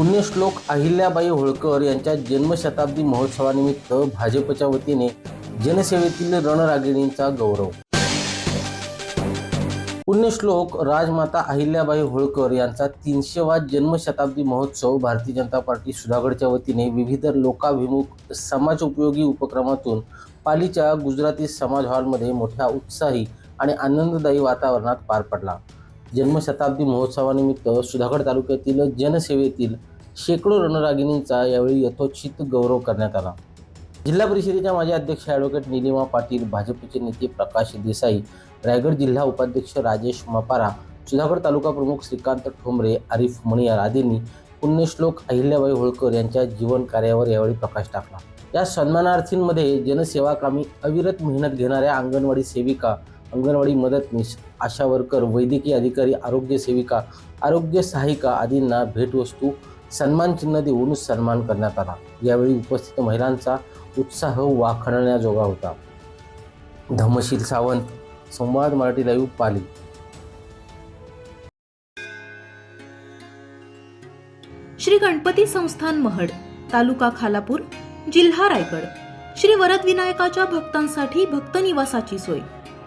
पुण्यश्लोक अहिल्याबाई होळकर यांच्या जन्मशताब्दी महोत्सवानिमित्त भाजपच्या वतीने जनसेवेतील रणरागिणींचा गौरव. पुण्यश्लोक राजमाता अहिल्याबाई होळकर यांचा तीनशेवा जन्मशताब्दी महोत्सव भारतीय जनता पार्टी सुधागडच्या वतीने विविध लोकाभिमुख समाज उपयोगी उपक्रमातून पालीच्या गुजराती समाज हॉलमध्ये मोठ्या उत्साही आणि आनंददायी वातावरणात पार पडला. जन्मशताब्दी महोत्सवानिमित्त सुधागड तालुक्यातील जनसेवेतील शेकडो रणरागिणींचा यावेळी यथोचित गौरव करण्यात आला. जिल्हा परिषदेच्या माजी अध्यक्ष ॲडव्होकेट निलिमा पाटील भाजपचे नेते प्रकाश देसाई रायगड जिल्हा उपाध्यक्ष राजेश मपारा सुधागड तालुका प्रमुख श्रीकांत ठोंबरे आरिफ मणियार आदींनी पुण्यश्लोक अहिल्याबाई होळकर यांच्या जीवन कार्यावर यावेळी प्रकाश टाकला. या सन्मानार्थींमध्ये जनसेवाकामी अविरत मेहनत घेणाऱ्या अंगणवाडी सेविका अंगणवाडी मदतनीस आशा वर्कर वैद्यकीय अधिकारी आरोग्य सेविका आरोग्य सहायिका आदींना भेटवस्तू सन्मान चिन्ह देऊन सन्मान करण्यात आला. यावेळी उपस्थित महिलांचा उत्साह वाखणण्याजोगा होता. धमशील सावंत संवाद मराठी लाईव्ह पाली. श्री गणपती संस्थान महड तालुका खालापूर जिल्हा रायगड. श्री वरदविनायकाच्या भक्तांसाठी भक्त निवासाची सोय.